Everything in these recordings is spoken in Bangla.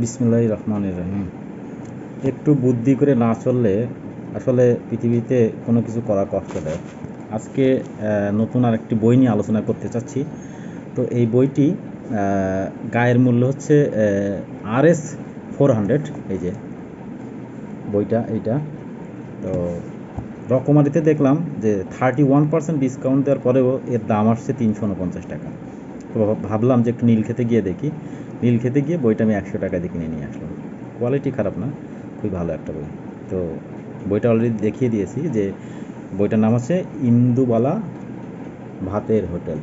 বিসমুল্লাহ রহমান রহিম। একটু বুদ্ধি করে না চললে আসলে পৃথিবীতে কোনো কিছু করা কষ্টদায়ক আজকে নতুন আর একটি বই নিয়ে আলোচনা করতে চাচ্ছি। তো এই বইটি গায়ের মূল্য হচ্ছে আর এস ফোর হান্ড্রেড। এই যে বইটা, এইটা। তো রকমারিতে দেখলাম যে থার্টি ওয়ান পার্সেন্ট ডিসকাউন্ট দেওয়ার পরেও এর দাম আসছে তিনশো উনপঞ্চাশ টাকা। তো ভাবলাম যে একটু নীল খেতে গিয়ে দেখি। নীল খেতে গিয়ে বইটা আমি একশো টাকা দিয়ে কিনে নিয়ে আসলাম। কোয়ালিটি খারাপ না, খুবই ভালো একটা বই। তো বইটা অলরেডি দেখিয়ে দিয়েছি যে বইটার নাম হচ্ছে ইন্দুবালা ভাতের হোটেল।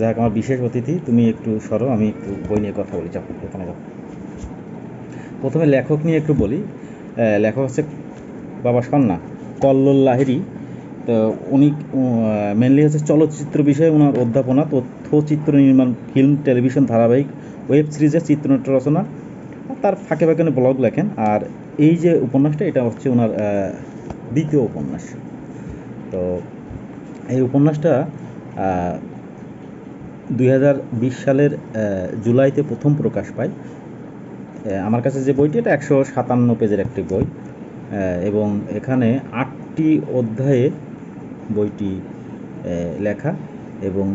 যাক আমার বিশেষ অতিথি, তুমি একটু সরো, আমি একটু বই নিয়ে কথা বলি যাও এখানে যাও। প্রথমে লেখক নিয়ে একটু বলি। লেখক হচ্ছে বাবা সন্না, কল্লোল লাহিরি তো উনি মেনলি হচ্ছে চলচ্চিত্র বিষয়ে ওনার অধ্যাপনা, তথ্যচিত্র নির্মাণ ফিল্ম টেলিভিশন ধারাবাহিক ওয়েব সিরিজের চিত্রনাট্য রচনা, তার ফাঁকে ফাঁকে উনি ব্লগ লেখেন, আর এই যে উপন্যাসটা, এটা হচ্ছে ওনার দ্বিতীয় উপন্যাস। তো এই উপন্যাসটা দুই হাজার বিশ সালের জুলাইতে প্রথম প্রকাশ পায়। আমার কাছে যে বইটি, এটা একশো সাতান্ন পেজের একটি বই। এবং এখানে আটটি অধ্যায়ে বইটি লেখা এবং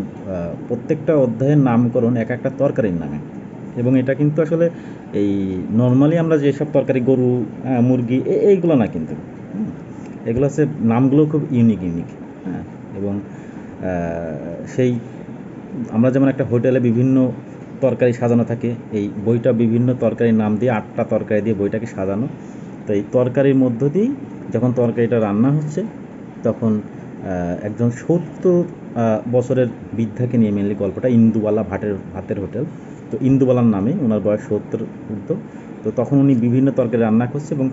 প্রত্যেকটা অধ্যায়ের নামকরণ এক একটা তরকারির নামে। এবং এটা কিন্তু আসলে এই নর্মালি আমরা যেসব তরকারি, গরু মুরগি এইগুলো না কিন্তু। এগুলো হচ্ছে নামগুলো খুব ইউনিক ইউনিক হ্যাঁ? এবং সেই আমরা যেমন একটা হোটেলে বিভিন্ন তরকারি সাজানো থাকে, এই বইটা বিভিন্ন তরকারির নাম দিয়ে, আটটা তরকারি দিয়ে বইটাকে সাজানো। তো এই তরকারির মধ্য দিয়েই যখন তরকারিটা রান্না হচ্ছে, তখন একজন সত্তর বছরের বৃদ্ধাকে নিয়ে মেনলি গল্পটা ইন্দুওয়ালা ভাটের, ভাতের হোটেল। তো ইন্দুবালার নামে, ওনার বয়স সত্তর ঊর্ধ্ব তো তখন উনি বিভিন্ন তরকারি রান্না করছে এবং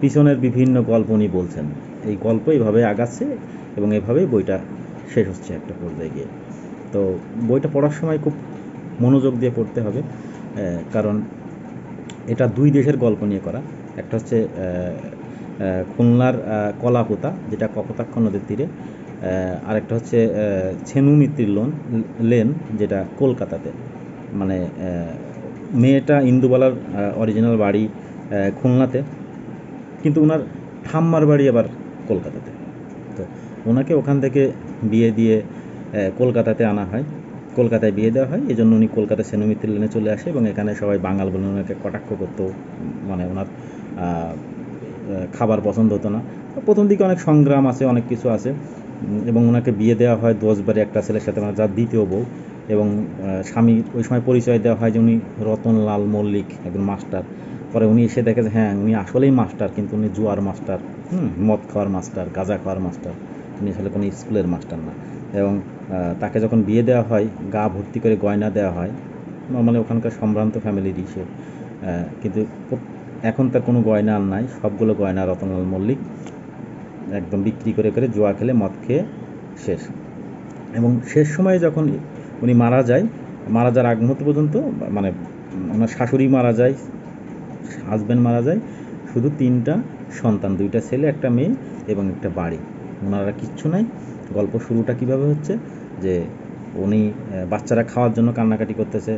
পিছনের বিভিন্ন গল্প উনি বলছেন। এই গল্প এইভাবে আগাচ্ছে এবং এভাবেই বইটা শেষ হচ্ছে একটা পর্যায়ে গিয়ে। তো বইটা পড়ার সময় খুব মনোযোগ দিয়ে পড়তে হবে কারণ এটা দুই দেশের গল্প নিয়ে করা। একটা হচ্ছে খুলনার কলাপোতা, যেটা কপোতাক্ষ নদীর তীরে। আরেকটা হচ্ছে ছেনু মিত্রির লোন লেন, যেটা কলকাতাতে। মানে মেয়েটা ইন্দুবালার অরিজিনাল বাড়ি খুলনাতে। কিন্তু ওনার ঠাম্মার বাড়ি আবার কলকাতাতে। তো ওনাকে ওখান থেকে বিয়ে দিয়ে কলকাতাতে আনা হয়। কলকাতায় বিয়ে দেওয়া হয়। এই জন্য উনি কলকাতা সেনুমিত্র লেনে চলে আসে এবং এখানে সবাই বাঙাল বলে ওনাকে কটাক্ষ করতো। মানে ওনার খাবার পছন্দ হতো না। প্রথম দিকে অনেক সংগ্রাম আছে, অনেক কিছু আছে। এবং ওনাকে বিয়ে দেওয়া হয় দোষবারে একটা ছেলের সাথে মানে যার দ্বিতীয় বউ। এবং স্বামী ওই সময় পরিচয় দেওয়া হয় যে উনি রতনলাল মল্লিক, একজন মাস্টার। পরে উনি এসে দেখে যে হ্যাঁ উনি আসলেই মাস্টার, কিন্তু উনি জুয়ার মাস্টার, হুম, মদ খাওয়ার মাস্টার, গাঁজা খাওয়ার মাস্টার। উনি আসলে কোনো স্কুলের মাস্টার না। এবং তাকে যখন বিয়ে দেওয়া হয়, গা ভর্তি করে গয়না দেওয়া হয়, নর্মালি ওখানকার সম্ভ্রান্ত ফ্যামিলিরই সে কিন্তু এখন তার কোনো গয়না আর নাই, সবগুলো গয়না রতনলাল মল্লিক। একদম বিক্রি করে করে জুয়া খেলে মদ খেয়ে শেষ। এবং শেষ সময়ে যখন উনি মারা যায়, মারা যাওয়ার আগ মুহূর্ত পর্যন্ত মানে ওনার শাশুড়ি মারা যায় হাজব্যান্ড মারা যায়, শুধু তিনটা সন্তান, দুইটা ছেলে, একটা মেয়ে এবং একটা বাড়ি। ওনারা কিচ্ছু নাই। গল্প শুরুটা কীভাবে হচ্ছে? যে উনি বাচ্চারা খাওয়ার জন্য কান্নাকাটি করতেছে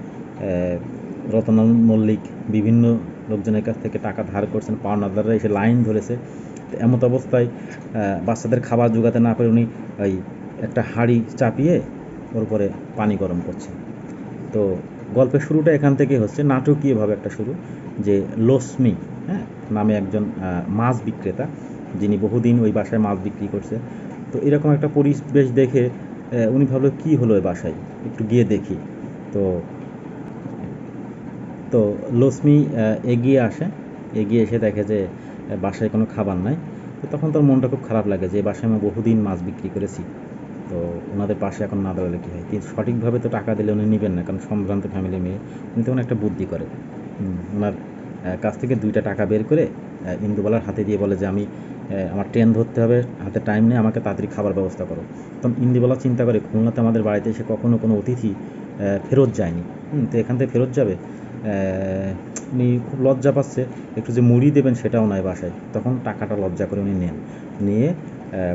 রতন মল্লিক বিভিন্ন লোকজনের কাছ থেকে টাকা ধার করছেন, পাওনাদাররা এসে লাইন ধরেছে। এমত অবস্থায় বাচ্চাদের খাবার জোগাতে না পেরে উনি ওই একটা হাঁড়ি চাপিয়ে ওর উপরে পানি গরম করছে। তো গল্পের শুরুটা এখান থেকে হচ্ছে, নাটকীয়ভাবে একটা শুরু, যে লক্ষ্মী হ্যাঁ নামে একজন মাছ বিক্রেতা, যিনি বহুদিন ওই বাসায় মাছ বিক্রি করছে। তো এরকম একটা পরিবেশ দেখে উনি ভাবলো, কি হলো ওই বাসায়? একটু গিয়ে দেখি। তো তো লক্ষ্মী এগিয়ে আসে। এগিয়ে এসে দেখে যে বাসায় কোনো খাবার নাই। তো তখন তার মনটা খুব খারাপ লাগে যে বাসায় আমি বহুদিন মাছ বিক্রি করেছি। তো ওনাদের পাশে এখন না দাঁড়ালে কী হয়? কিন্তু সঠিকভাবে তো টাকা দিলে উনি নেবেন না, কারণ সম্ভ্রান্ত ফ্যামিলি মেয়ে। উনি তখন একটা বুদ্ধি করে। ওনার কাছ থেকে দুইটা টাকা বের করে ইন্দুবালার হাতে দিয়ে বলে যে, আমি আমার ট্রেন ধরতে হবে, হাতে টাইম নেই, আমাকে তাড়াতাড়ি খাবার ব্যবস্থা করো। তখন ইন্দুবালা চিন্তা করে, খুলনাতে আমাদের বাড়িতে এসে কখনো কোনো অতিথি ফেরত যায়নি। তো এখান থেকে ফেরত যাবে। উনি খুব লজ্জা পাচ্ছে। একটু যে মুড়ি দেবেন সেটাও নয় বাসায়। তখন টাকাটা লজ্জা করে উনি নেন। নিয়ে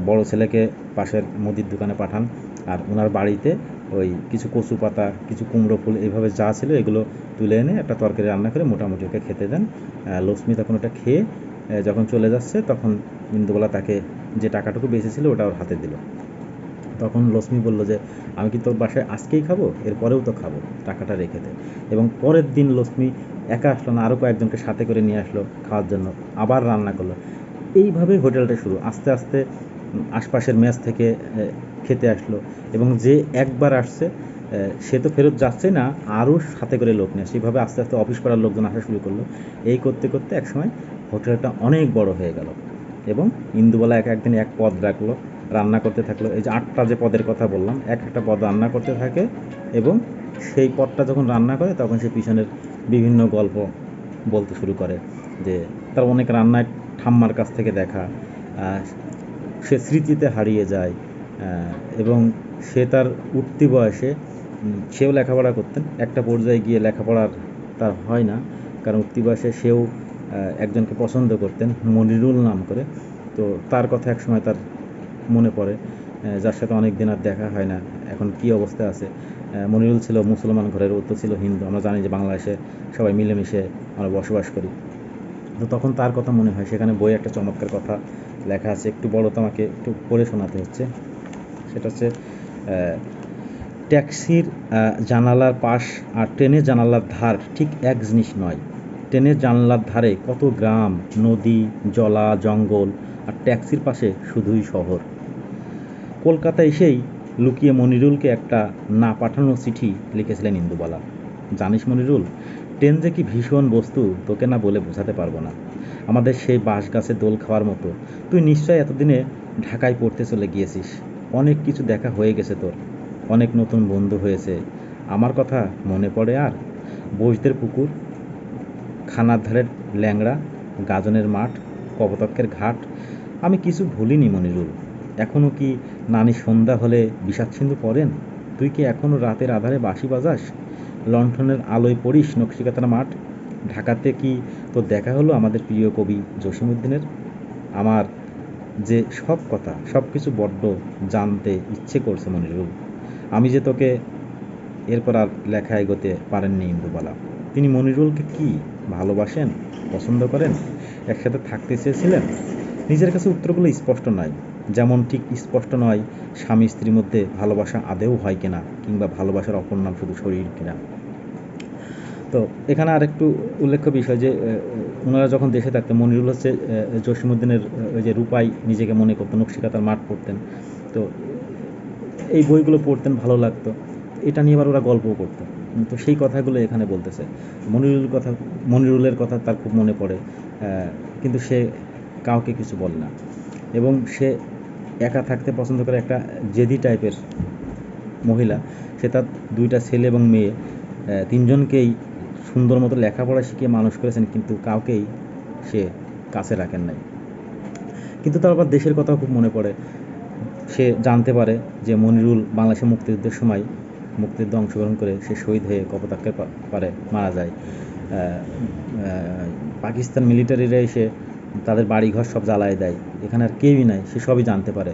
বড় ছেলেকে পাশের মুদির দোকানে পাঠান। আর ওনার বাড়িতে ওই কিছু কচু পাতা, কিছু কুমড়ো ফুল এইভাবে যা ছিল এগুলো তুলে এনে একটা তরকারি রান্না করে মোটামুটি ওকে খেতে দেন। লক্ষ্মী তখন ওটা খেয়ে যখন চলে যাচ্ছে তখন ইন্দুবালা তাকে যে টাকাটুকু বেঁচেছিল ওটা ওর হাতে দিল। তখন লক্ষ্মী বলল যে, আমি কি তোর বাসায় আজকেই খাব? এরপরেও তো খাব। টাকাটা রেখে দে। এবং পরের দিন লক্ষ্মী একা আসলো না আরও কয়েকজনকে সাথে করে নিয়ে আসলো খাওয়ার জন্য। আবার রান্না করল। এইভাবে হোটেলটা শুরু। আস্তে আস্তে আশপাশের মেস থেকে খেতে আসলো। এবং যে একবার আসছে সে তো ফেরত যাচ্ছে না, আরও সাথে করে লোক নেয় সেইভাবে আস্তে আস্তে অফিস করার লোকজন আসা শুরু করল। এই করতে করতে একসময় হোটেলটা অনেক বড় হয়ে গেল এবং ইন্দুবালা এক একদিন এক পদ রাখল, রান্না করতে থাকল। এই যে আটটা যে পদের কথা বললাম, এক একটা পদ রান্না করতে থাকে এবং সেই পদটা যখন রান্না করে, তখন সে পিছনের বিভিন্ন গল্প বলতে শুরু করে যে, তার অনেক রান্নায় ঠাম্মার কাছ থেকে দেখা সে স্মৃতিতে হারিয়ে যায় এবং সে তার উঠতি বয়সে সেও লেখাপড়া করতেন। একটা পর্যায়ে গিয়ে লেখাপড়ার তার হয় না, কারণ উঠতি বয়সে সেও একজনকে পছন্দ করতেন, মনিরুল নাম করে। তো তার কথা একসময় তার মনে পড়ে যার সাথে অনেক দিন আর দেখা হয় না, এখন কি অবস্থায় আছে? মনিরুল ছিল মুসলমান ঘরের তো ছিল হিন্দু। আমরা জানি যে বাংলাদেশে সবাই মিলেমিশে আমরা বসবাস করি। তো তখন তার কথা মনে হয়। সেখানে বই একটা চমৎকার কথা লেখা আছে। একটু বড় তো আমাকে, একটু পড়ে শোনাতে হচ্ছে। সেটা হচ্ছে ট্যাক্সির জানালার পাশ আর ট্রেনের জানালার ধার ঠিক এক জিনিস নয়। ট্রেনের জানালার ধারে কত গ্রাম, নদী, জলা, জঙ্গল আর ট্যাক্সির পাশে শুধুই শহর। কলকাতা এসেই লুকিয়ে মনিরুলকে একটা না পাঠানো চিঠি লিখেছিলেন ইন্দুবালা। জানিস মনিরুল ট্রেন যে কি ভীষণ বস্তু, তোকে না বলে বোঝাতে পারব না। আমাদের সেই বাঁশ গাছে দোল খাওয়ার মতো। তুই নিশ্চয়ই এতদিনে ঢাকায় পড়তে চলে গিয়েছিস। অনেক কিছু দেখা হয়ে গেছে তোর। অনেক নতুন বন্ধু হয়েছে। আমার কথা মনে পড়ে আর? বৈশদের পুকুর, খানার ধারের ল্যাংড়া, গাজনের মাঠ, কপতক্ষের ঘাট, আমি কিছু ভুলিনি মনিরুল। এখনও কি নানি সন্ধ্যা হলে বিষাদ সিন্ধু পড়েন? তুই কি এখনও রাতের আধারে বাঁশি বাজাস? লণ্ঠনের আলোয় পড়িস নকশিকাতার মাঠ। ঢাকাতে কি তোর দেখা হলো আমাদের প্রিয় কবি জসিমুদ্দিনের আমার যে সব কথা, সব কিছু বড্ড জানতে ইচ্ছে করছে মনিরুল। আমি যে তোকে এরপর আর লেখা এগোতে পারেননি ইন্দুবালা তিনি মনিরুলকে কি ভালোবাসেন, পছন্দ করেন, একসাথে থাকতে চেয়েছিলেন? নিজের কাছে উত্তরগুলো স্পষ্ট নয় যেমন ঠিক স্পষ্ট নয় স্বামী স্ত্রীর মধ্যে ভালোবাসা আদেও হয় কিনা কিংবা ভালোবাসার অপর নাম শুধু শরীর কিনা। তো এখানে আর একটু উল্লেখ্য বিষয় যে ওনারা যখন দেশে থাকতেন মনিরুল হচ্ছে আহ, ওই যে রূপাই নিজেকে মনে করতেন নকশিকাতার মাঠ পড়তেন। তো এই বইগুলো পড়তেন ভালো লাগতো। এটা নিয়ে আবার ওরা গল্পও করতো। তো সেই কথাগুলো এখানে বলতেছে। মনিরুল কথা মনিরুলের কথা তার খুব মনে পড়ে। কিন্তু সে কাউকে কিছু বলে না। এবং সে একা থাকতে পছন্দ করে একটা জেদি টাইপের মহিলা, সে তার দুইটা ছেলে এবং মেয়ে তিনজনকেই সুন্দর মতো লেখাপড়া শিখিয়ে মানুষ করেছেন, কিন্তু কাউকেই সে কাছে রাখেন নাই। কিন্তু তার আবার দেশের কথাও খুব মনে পড়ে। সে জানতে পারে যে মনিরুল বাংলাদেশের মুক্তিযুদ্ধের সময় মুক্তিযুদ্ধে অংশগ্রহণ করে সে শহীদ হয়ে কপোতাক্ষের পারে, মারা যায়। পাকিস্তান মিলিটারিরা এসে তাদের বাড়িঘর সব জ্বালায় দেয়। এখানে আর কেউই নাই, সে সবই জানতে পারে।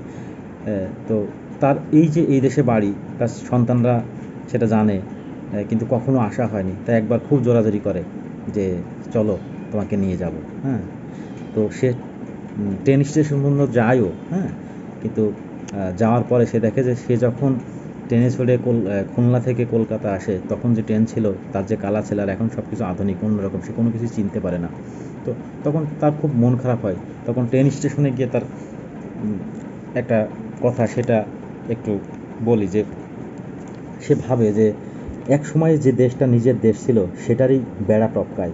তো তার এই যে এই দেশে বাড়ি, তার সন্তানরা সেটা জানে কিন্তু কখনো আসা হয়নি। তাই একবার খুব জোরাজোরি করে যে, চলো, তোমাকে নিয়ে যাব। হ্যাঁ? তো সে ট্রেন স্টেশন পর্যন্ত যায়ও হ্যাঁ? কিন্তু যাওয়ার পরে সে দেখে যে, সে যখন ট্রেনে চড়ে খুলনা থেকে কলকাতা আসে, তখন যে ট্রেন ছিল, তার যে কালা ছিল, আর এখন সব কিছু আধুনিক, অন্যরকম, সে কোনো কিছু চিনতে পারে না। তো তখন তার খুব মন খারাপ হয়। তখন ট্রেন স্টেশনে গিয়ে তার একটা কথা সেটা একটু বলি যে, সে ভাবে যে এক সময় যে দেশটা নিজের দেশ ছিল সেটারই বেড়া টপকায়।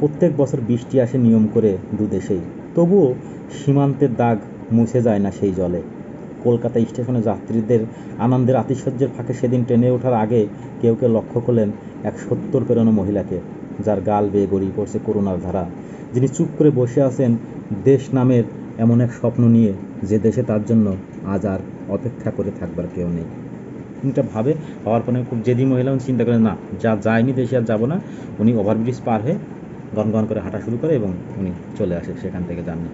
প্রত্যেক বছর বৃষ্টি আসে নিয়ম করে দু দেশেই। তবুও সীমান্তের দাগ মুছে যায় না সেই জলে। কলকাতা স্টেশনে যাত্রীদের আনন্দের আতিশয্যের ফাঁকে সেদিন ট্রেনে ওঠার আগে কেউ কেউ লক্ষ্য করলেন এক সত্তর পেরোনো মহিলাকে, যার গাল বেয়ে গড়িয়ে পড়ছে করুণার ধারা। যিনি চুপ করে বসে আছেন দেশ নামের এমন এক স্বপ্ন নিয়ে, যে দেশে তার জন্য আজ আর অপেক্ষা করে থাকবার কেউ নেই। উনিটা ভাবে, হওয়ার পরে খুব জেদি মহিলা, উনি চিন্তা করেন, না, যা যায়নি দেশে আর যাব না। উনি ওভারব্রিজ পার হয়ে গন গন করে হাঁটা শুরু করে এবং উনি চলে আসে সেখান থেকে যাননি।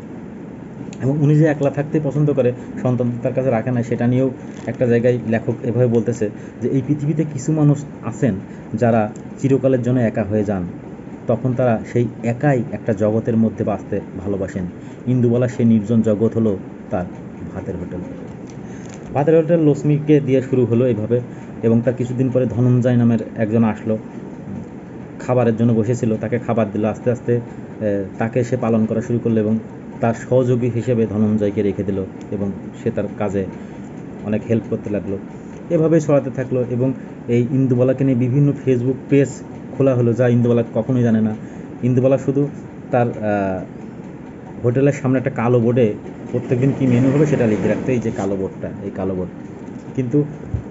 এবং উনি যে একলা থাকতে পছন্দ করে, সন্তান তার কাছে রাখে না, সেটা নিয়েও একটা জায়গায় লেখক এভাবে বলতেছে যে, এই পৃথিবীতে কিছু মানুষ আছেন যারা চিরকালের জন্য একা হয়ে যান। তখন তারা সেই একাই একটা জগতের মধ্যে বাঁচতে ভালোবাসেন। ইন্দুবালা সেই নির্জন জগৎ হলো তার ভাতের হোটেল। ভাতের হোটেল লক্ষ্মীকে দিয়ে শুরু হলো এইভাবে এবং তার কিছুদিন পরে ধনঞ্জয় নামের একজন আসলো। খাবারের জন্য বসেছিল, তাকে খাবার দিল। আস্তে আস্তে তাকে সে পালন করা শুরু করল এবং তার সহযোগী হিসেবে ধনঞ্জয়কে রেখে দিল এবং সে তার কাজে অনেক হেল্প করতে লাগল। এভাবেই ছড়াতে থাকল এবং এই ইন্দুবালাকে নিয়ে বিভিন্ন ফেসবুক পেজ খোলা হলো যা ইন্দুবালা কখনোই জানে না। ইন্দুবালা শুধু তার হোটেলের সামনে একটা কালো বোর্ডে প্রত্যেকদিন কী মেনু হবে সেটা লিখে রাখতে এই যে কালো বোর্ডটা, এই কালো বোর্ড। কিন্তু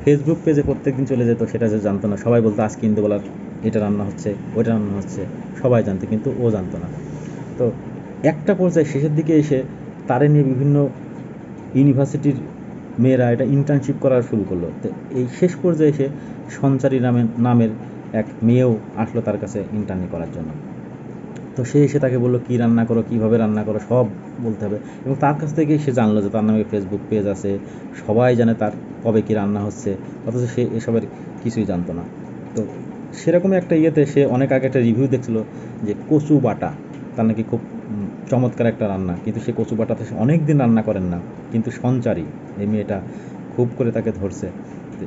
ফেসবুক পেজে প্রত্যেকদিন চলে যেত, সেটা যে জানতো না। সবাই বলতো, আজকে ইন্দুবালার এটা রান্না হচ্ছে, ওইটা রান্না হচ্ছে। সবাই জানতো, কিন্তু ও জানতো না। তো একটা পর্যায়ে শেষের দিকে এসে তারে নিয়ে বিভিন্ন ইউনিভার্সিটির মেয়েরা এটা ইন্টার্নশিপ করা শুরু করল। তো এই শেষ পর্যায়ে এসে সঞ্চারী নামের নামের এক মেয়েও আসলো তার কাছে ইন্টার্নি করার জন্য। তো সে এসে তাকে বলল, কী রান্না করো? কীভাবে রান্না করো? সব বলতে হবে। এবং তার কাছ থেকেই সে জানলো যে তার নামে ফেসবুক পেজ আছে, সবাই জানে তার কবে কী রান্না হচ্ছে, অথচ সে এসবের কিছুই জানতো না। তো সেরকম একটা ইয়েতে সে অনেক আগে একটা রিভিউ দেখছিল যে কচু বাটা, তার নাকি খুব চমৎকার একটা রান্না। কিন্তু সে কচু বাটাতে অনেক দিন রান্না করেন না, কিন্তু সঞ্চারী, এই মেয়েটা খুব করে তাকে ধরছে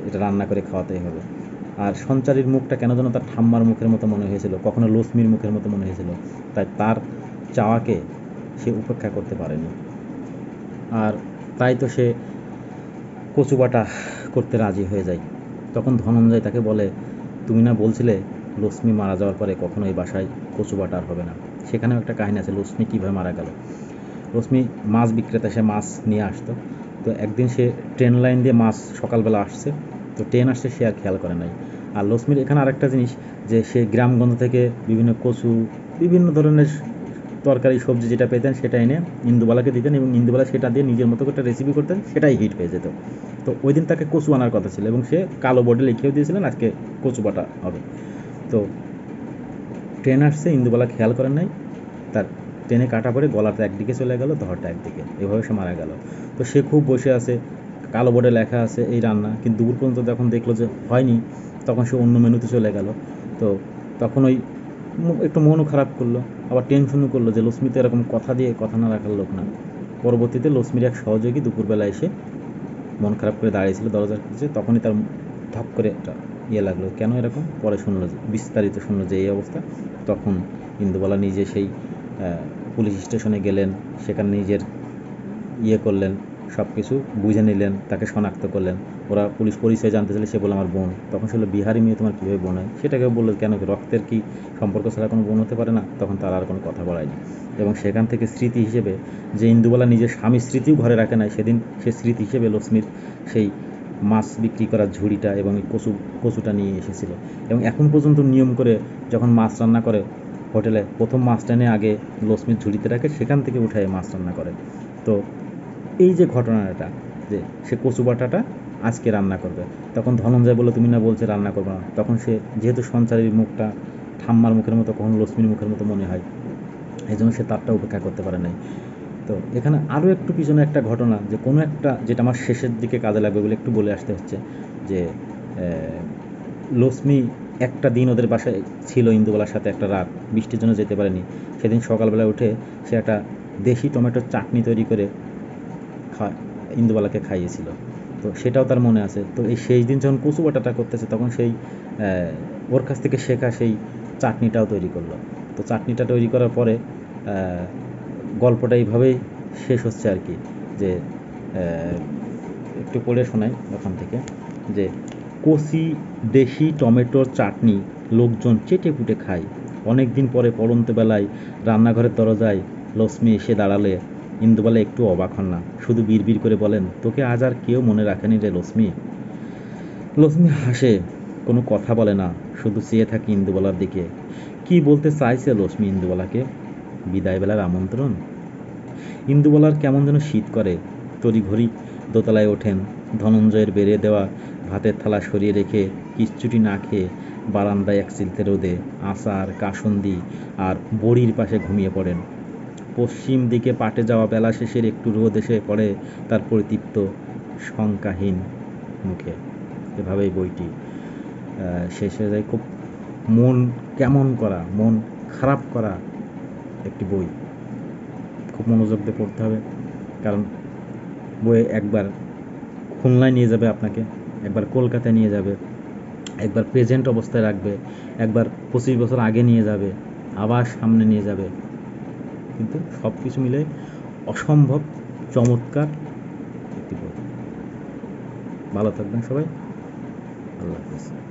এটা রান্না করে খাওয়াতেই হবে। আর সঞ্চারীর মুখটা কেন যেন তার ঠাম্মার মুখের মতো মনে হয়েছিল, কখনো লক্ষ্মীর মুখের মতো মনে হয়েছিল। তাই তার চাওয়াকে সে উপেক্ষা করতে পারেনি। আর তাই তো সে কচুবাটা করতে রাজি হয়ে যায়। তখন ধনঞ্জয় তাকে বলে, তুমি না বলছিলে লক্ষ্মী মারা যাওয়ার পরে কখনো এই বাসায় কচুবাটা আর হবে না? সেখানেও একটা কাহিনী আছে, লক্ষ্মী কীভাবে মারা গেল? লক্ষ্মী মাছ বিক্রেতা, সে মাছ নিয়ে আসতো। তো একদিন সে ট্রেন লাইন দিয়ে মাছ সকালবেলা আসছে। তো ট্রেন আসছে, সে আর খেয়াল করে নাই। আর লক্ষ্মীর এখানে আরেকটা জিনিস, যে সে গ্রামগঞ্জ থেকে বিভিন্ন কচু, বিভিন্ন ধরনের তরকারি, সবজি যেটা পেতেন সেটা এনে ইন্দুবালাকে দিতেন এবং ইন্দুবালা সেটা দিয়ে নিজের মতো করে রেসিপি করতেন, সেটাই হিট হয়ে যেত। তো ওই দিন তাকে কচু আনার কথা ছিল এবং সে কালো বোর্ডে লিখেও দিয়েছিলেন, আজকে কচু বাটা হবে। তো ট্রেন আসছে, ইন্দুবালা খেয়াল করেন নাই, তার ট্রেনে কাটা পড়ে গলাটা একদিকে চলে গেল, ধরটা একদিকে, এভাবে সে মারা গেল। তো সে খুব বসে আছে, কালো বোর্ডে লেখা আছে এই রান্না, কিন্তু দুপুর পর্যন্ত যখন দেখল যে হয়নি তখন সে অন্য মেনুতে চলে গেল। তো তখন ওই একটু মনও খারাপ করল, আবার টেনশনও করল যে লক্ষ্মী তো এরকম কথা দিয়ে কথা না রাখার লোক না। পরবর্তীতে লক্ষ্মীর এক সহযোগী দুপুরবেলা এসে মন খারাপ করে দাঁড়িয়েছিল দরজার কাছে তখনই তার ধপ করে একটা ইয়ে লাগল, কেন এরকম? পরে শুনলো বিস্তারিত শুনলো যে এই অবস্থা। তখন ইন্দুবালা নিজে সেই পুলিশ স্টেশনে গেলেন, সেখানে নিজের ইয়ে করলেন সব কিছু বুঝে নিলেন, তাকে শনাক্ত করলেন। ওরা পুলিশ পরিচয় জানতে চাইলে সে বলে, আমার বোন। তখন সে বলল বিহারি মেয়ে তোমার কীভাবে বোন হয়? সেটাকে বলল, কেন রক্তের কি সম্পর্ক ছাড়া কোনো বোন হতে পারে না? তখন তার আর কোনো কথা বলায়নি। এবং সেখান থেকে স্মৃতি হিসেবে যে ইন্দুবালা নিজের স্বামীর স্মৃতিও ঘরে রাখে নাই, সেদিন সে স্মৃতি হিসেবে লক্ষ্মীর সেই মাছ বিক্রি করার ঝুড়িটা এবং এই কচু, কচুটা নিয়ে এসেছিল। এবং এখন পর্যন্ত নিয়ম করে যখন মাছ রান্না করে হোটেলে, প্রথম মাছটা নিয়ে আগে লক্ষ্মীর ঝুড়িতে রাখে, সেখান থেকে উঠায় মাছ রান্না করে। তো এই যে ঘটনাটা, যে সে কচু বাটাটা আজকে রান্না করবে। তখন ধনঞ্জয় বলল, তুমি না বলছে রান্না করবে না। তখন সে, যেহেতু সঞ্চারীর মুখটা ঠাম্মার মুখের মতো, কখন লক্ষ্মীর মুখের মতো মনে হয় এই জন্য সে তারটা উপেক্ষা করতে পারে নাই। তো এখানে আরও একটু পিছনে একটা ঘটনা, যে কোনো একটা, যেটা আমার শেষের দিকে কাজে লাগবে বলে একটু বলে আসতে হচ্ছে, যে লক্ষ্মী একটা দিন ওদের বাসায় ছিল ইন্দুবালার সাথে একটা রাত, বৃষ্টির জন্য যেতে পারেনি। সেদিন সকালবেলা উঠে সে একটা দেশি টমেটোর চাটনি তৈরি করে খা ইন্দুবালাকে খাইয়েছিল। তো সেটাও তার মনে আছে। তো এই সেই দিন যখন কচু বাটাটা করতেছে, তখন সেই ওর কাছ থেকে শেখা সেই চাটনিটাও তৈরি করল। তো চাটনিটা তৈরি করার পরে গল্পটা এইভাবেই শেষ হচ্ছে আর কি, যে একটু পড়ে শোনাই ওখান থেকে, যে কচি দেশি টমেটোর চাটনি লোকজন চেটে পুটে খায়। অনেক দিন পরে পড়ন্ত বেলায় রান্নাঘরের দরজায় লক্ষ্মী এসে দাঁড়ালে ইন্দুবালা একটু অবাক হন না। শুধু বিড়বিড় করে বলেন, তোকে আজ আর কেউ মনে রাখেনি রে লক্ষ্মী? লক্ষ্মী হাসে, কোনো কথা বলে না, শুধু চেয়ে থাকে ইন্দুবালার দিকে। কি বলতে চাইছে লক্ষ্মী ইন্দুবালাকে? বিদায়বেলার আমন্ত্রণ? ইন্দুবালার কেমন যেন শীত করে। তড়িঘড়ি দোতলায় ওঠেন, ধনঞ্জয়ের বেড়ে দেওয়া ভাতের থালা সরিয়ে রেখে কিচ্ছুটি না খেয়ে বারান্দায় এক চিলতে রোদে আচার, কাসন্দি আর বড়ির পাশে ঘুমিয়ে পড়েন। পশ্চিম দিকে পাটে যাওয়া বেলা শেষের একটু রোদ এসে পড়ে তার পরিতৃপ্ত শঙ্কাহীন মুখে। এভাবেই বইটি শেষ হয়ে যায়। খুব মন কেমন করা, মন খারাপ করা একটি বই। খুব মনোযোগ দিয়ে পড়তে হবে, কারণ বইয়ে একবার খুলনায় নিয়ে যাবে আপনাকে, একবার কলকাতায় নিয়ে যাবে, একবার প্রেজেন্ট অবস্থায় রাখবে, একবার পঁচিশ বছর আগে নিয়ে যাবে, আবার সামনে নিয়ে যাবে। কিন্তু সব কিছু মিলে অসম্ভব চমৎকার একটি বই। ভালো থাকবেন সবাই। আল্লাহ হাফিজ।